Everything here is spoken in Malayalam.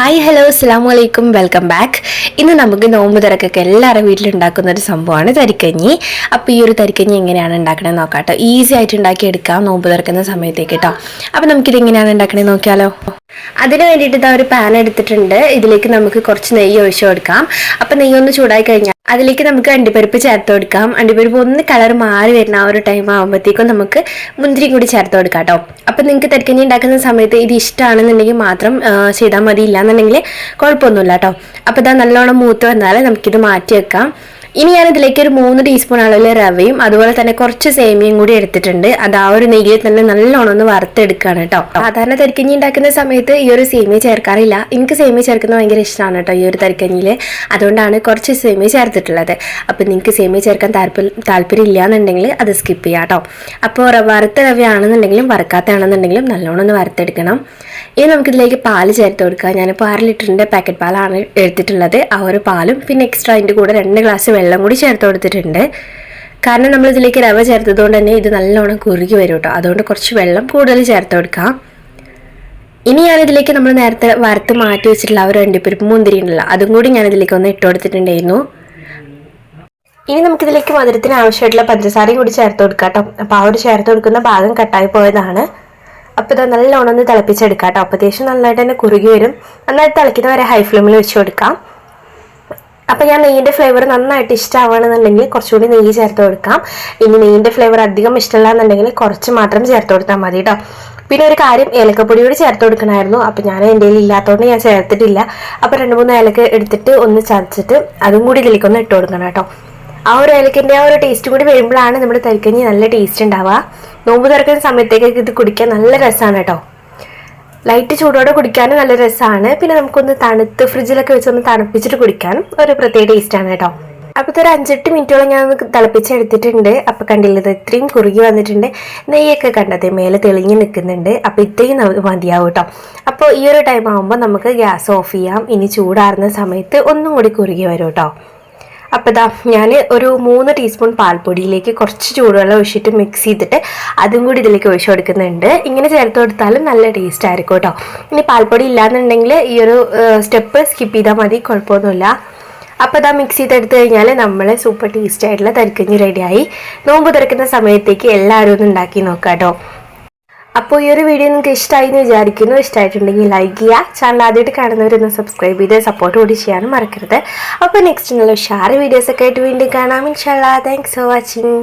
ഹായ് ഹലോ അസ്സാം വലൈക്കും വെൽക്കം ബാക്ക് ഇന്ന് നമുക്ക് നോമ്പ് തിരക്കൊക്കെ എല്ലാവരുടെ വീട്ടിലുണ്ടാക്കുന്ന ഒരു സംഭവമാണ് തരിക്കഞ്ഞി. അപ്പോൾ ഈ ഒരു തരിക്കഞ്ഞി എങ്ങനെയാണ് ഉണ്ടാക്കണത് നോക്കാം കേട്ടോ ഈസി ആയിട്ട് ഉണ്ടാക്കിയെടുക്കാം നോമ്പ് തിരക്കുന്ന സമയത്തേക്ക് കേട്ടോ അപ്പോൾ നമുക്കിത് എങ്ങനെയാണ് ഉണ്ടാക്കണത് നോക്കിയാലോ. അതിന് വേണ്ടിയിട്ട് ഇതാ ഒരു പാൻ എടുത്തിട്ടുണ്ട്. ഇതിലേക്ക് നമുക്ക് കുറച്ച് നെയ്യ് ഒഴിച്ചു കൊടുക്കാം. അപ്പോൾ നെയ്യൊന്ന് ചൂടായി കഴിഞ്ഞാൽ അതിലേക്ക് നമുക്ക് അണ്ടിപ്പരിപ്പ് ചേർത്ത് കൊടുക്കാം. അണ്ടിപ്പരിപ്പ് ഒന്ന് കളർ മാറി വരുന്ന ആ ഒരു ടൈം ആകുമ്പോഴത്തേക്കും നമുക്ക് മുന്തിരി കൂടി ചേർത്ത് കൊടുക്കാം കേട്ടോ അപ്പം നിങ്ങൾക്ക് തിരക്കഞ്ഞി ഉണ്ടാക്കുന്ന സമയത്ത് ഇത് ഇഷ്ടമാണെന്നുണ്ടെങ്കിൽ മാത്രം ചെയ്താൽ മതി ഇല്ലാന്നുണ്ടെങ്കിൽ കുഴപ്പമൊന്നുമില്ല കേട്ടോ അപ്പോൾ ഇതാ നല്ലോണം മൂത്ത് വന്നാൽ നമുക്കിത് മാറ്റി വെക്കാം ഇനി ഞാൻ ഇതിലേക്ക് ഒരു മൂന്ന് ടീസ്പൂൺ അളവിൽ റവയും അതുപോലെ തന്നെ കുറച്ച് സേമിയയും കൂടി എടുത്തിട്ടുണ്ട്. അത് ആ ഒരു നെയ്യിൽ തന്നെ നല്ലോണം ഒന്ന് വറുത്തെടുക്കുകയാണ് കേട്ടോ സാധാരണ തരിക്കഞ്ഞി ഉണ്ടാക്കുന്ന സമയത്ത് ഈ ഒരു സേമിയ ചേർക്കാറില്ല. എനിക്ക് സേമിയ ചേർക്കുന്നത് ഭയങ്കര ഇഷ്ടമാണ് കേട്ടോ ഈ ഒരു തരിക്കഞ്ഞിയിൽ അതുകൊണ്ടാണ് കുറച്ച് സേമിയ ചേർത്തിട്ടുള്ളത്. അപ്പോൾ നിങ്ങൾക്ക് സേമിയ ചേർക്കാൻ താല്പര്യം താല്പര്യം ഇല്ല എന്നുണ്ടെങ്കിൽ അത് സ്കിപ്പ് ചെയ്യാം കേട്ടോ അപ്പോൾ വറുത്ത റവയാണെന്നുണ്ടെങ്കിലും വറുക്കാത്തയാണെന്നുണ്ടെങ്കിലും നല്ലോണം ഒന്ന് വറുത്തെടുക്കണം. ഇനി നമുക്കിതിലേക്ക് പാൽ ചേർത്ത് കൊടുക്കാം. ഞാനിപ്പോൾ ആറ് ലിറ്ററിന്റെ പാക്കറ്റ് പാലാണ് എടുത്തിട്ടുള്ളത്. ആ ഒരു പാലും പിന്നെ എക്സ്ട്രാ അതിന്റെ കൂടെ രണ്ട് ഗ്ലാസ് വെള്ളം കൂടി ചേർത്ത് കൊടുത്തിട്ടുണ്ട്. കാരണം നമ്മൾ ഇതിലേക്ക് റവ ചേർത്തതുകൊണ്ട് തന്നെ ഇത് നല്ലോണം കുറുകി വരും കേട്ടോ അതുകൊണ്ട് കുറച്ച് വെള്ളം കൂടുതൽ ചേർത്ത് കൊടുക്കാം. ഇനി ഞാനിതിലേക്ക് നമ്മൾ നേരത്തെ വറുത്ത് മാറ്റി വെച്ചിട്ടുള്ള ആ ഒരു അണ്ടിപ്പരിപ്പ് മുന്തിരി ഉണ്ടല്ലോ അതും കൂടി ഞാൻ ഇതിലേക്ക് ഒന്ന് ഇട്ട് കൊടുത്തിട്ടുണ്ടായിരുന്നു. ഇനി നമുക്കിതിലേക്ക് മധുരത്തിന് ആവശ്യമായിട്ടുള്ള പഞ്ചസാരയും കൂടി ചേർത്ത് കൊടുക്കാം കേട്ടോ അപ്പോൾ ആ ഒരു ചേർത്ത് കൊടുക്കുന്ന ഭാഗം കട്ടായി പോയതാണ്. അപ്പോൾ ഇത് നല്ലോണം ഒന്ന് തിളപ്പിച്ചെടുക്കാം കേട്ടോ അത്യാവശ്യം നന്നായിട്ട് തന്നെ കുറുകി വരും. നന്നായിട്ട് തിളയ്ക്കുന്ന വരെ ഹൈ ഫ്ലെയിമിൽ വെച്ച് കൊടുക്കാം. അപ്പം ഞാൻ നെയ്യിന്റെ ഫ്ലേവർ നന്നായിട്ട് ഇഷ്ടമാവണമെന്നുണ്ടെങ്കിൽ കുറച്ചുകൂടി നെയ്യ് ചേർത്ത് കൊടുക്കാം. ഇനി നെയ്യിന്റെ ഫ്ലേവർ അധികം ഇഷ്ടമല്ല എന്നുണ്ടെങ്കിൽ കുറച്ച് മാത്രം ചേർത്ത് കൊടുത്താൽ മതി കേട്ടോ പിന്നെ ഒരു കാര്യം ഏലക്കപ്പൊടി കൂടി ചേർത്ത് കൊടുക്കണമായിരുന്നു. അപ്പം ഞാൻ എന്റെ കയ്യിൽ ഇല്ലാത്തതുകൊണ്ട് ഞാൻ ചേർത്തിട്ടില്ല. അപ്പോൾ രണ്ട് മൂന്ന് ഏലക്ക എടുത്തിട്ട് ഒന്ന് ചതച്ചിട്ട് അതും കൂടി ഇതിലേക്ക് ഒന്ന് ഇട്ട് കൊടുക്കണം കേട്ടോ. ആ ഒരു ഏലക്കന്റെ ആ ഒരു ടേസ്റ്റ് കൂടി വരുമ്പോഴാണ് നമ്മൾ തരിക്കഞ്ഞി നല്ല ടേസ്റ്റ് ഉണ്ടാവുക. നോമ്പ് തുറക്കുന്ന സമയത്തേക്കൊക്കെ ഇത് കുടിക്കാൻ നല്ല രസമാണ് കേട്ടോ. ലൈറ്റ് ചൂടോടെ കുടിക്കാനും നല്ല രസമാണ് പിന്നെ നമുക്കൊന്ന് തണുത്ത് ഫ്രിഡ്ജിലൊക്കെ വെച്ചൊന്ന് തണുപ്പിച്ചിട്ട് കുടിക്കാനും ഒരു പ്രത്യേക ടേസ്റ്റാണ് കേട്ടോ. അപ്പോൾ ഇതൊരു അഞ്ചെട്ട് മിനിറ്റോളം ഞാൻ ഒന്ന് തിളപ്പിച്ചെടുത്തിട്ടുണ്ട് അപ്പോൾ കണ്ടില്ല ഇത് ഇത്രയും കുറുകി വന്നിട്ടുണ്ട്. നെയ്യൊക്കെ കണ്ടത് മേലെ തെളിഞ്ഞ് നിൽക്കുന്നുണ്ട്. അപ്പോൾ ഇത്രയും മതിയാവും കേട്ടോ. അപ്പോൾ ഈ ഒരു ടൈം ആകുമ്പോൾ നമുക്ക് ഗ്യാസ് ഓഫ് ചെയ്യാം. ഇനി ചൂടാറുന്ന സമയത്ത് ഒന്നും കൂടി കുറുകി വരും കേട്ടോ. അപ്പോൾ ഇതാ ഞാൻ ഒരു മൂന്ന് ടീസ്പൂൺ പാൽപ്പൊടിയിലേക്ക് കുറച്ച് ചൂടുവെള്ളം ഒഴിച്ചിട്ട് മിക്സ് ചെയ്തിട്ട് അതും കൂടി ഇതിലേക്ക് ഒഴിച്ചു കൊടുക്കുന്നുണ്ട്. ഇങ്ങനെ ചേർത്ത് കൊടുത്താലും നല്ല ടേസ്റ്റ് ആയിരിക്കും കേട്ടോ. ഇനി പാൽപ്പൊടി ഇല്ലാന്നുണ്ടെങ്കിൽ ഈ ഒരു സ്റ്റെപ്പ് സ്കിപ്പ് ചെയ്താൽ മതി കുഴപ്പമൊന്നുമില്ല. അപ്പോൾ ഇതാ മിക്സ് ചെയ്തെടുത്ത് കഴിഞ്ഞാൽ നമ്മൾ സൂപ്പർ ടേസ്റ്റ് ആയിട്ടുള്ള തരിക്കഞ്ഞ് റെഡിയായി നോമ്പ് തുറക്കുന്ന സമയത്തേക്ക് എല്ലാവരും ഒന്ന് ഉണ്ടാക്കി നോക്കാം കേട്ടോ അപ്പോൾ ഈ ഒരു വീഡിയോ നിങ്ങൾക്ക് ഇഷ്ടമായി എന്ന് വിചാരിക്കുന്നു. ഇഷ്ടമായിട്ടുണ്ടെങ്കിൽ ലൈക്ക് ചെയ്യുക. ചാനൽ ആദ്യമായിട്ട് കാണുന്നവരൊന്ന് സബ്സ്ക്രൈബ് ചെയ്ത് സപ്പോർട്ട് കൂടി ചെയ്യാനും മറക്കരുത്. അപ്പോൾ നെക്സ്റ്റ് നല്ല ഷാർ വീഡിയോസൊക്കെ ആയിട്ട് വീണ്ടും കാണാം. ഇൻഷാല്ലാ താങ്ക്സ് ഫോർ വാച്ചിങ്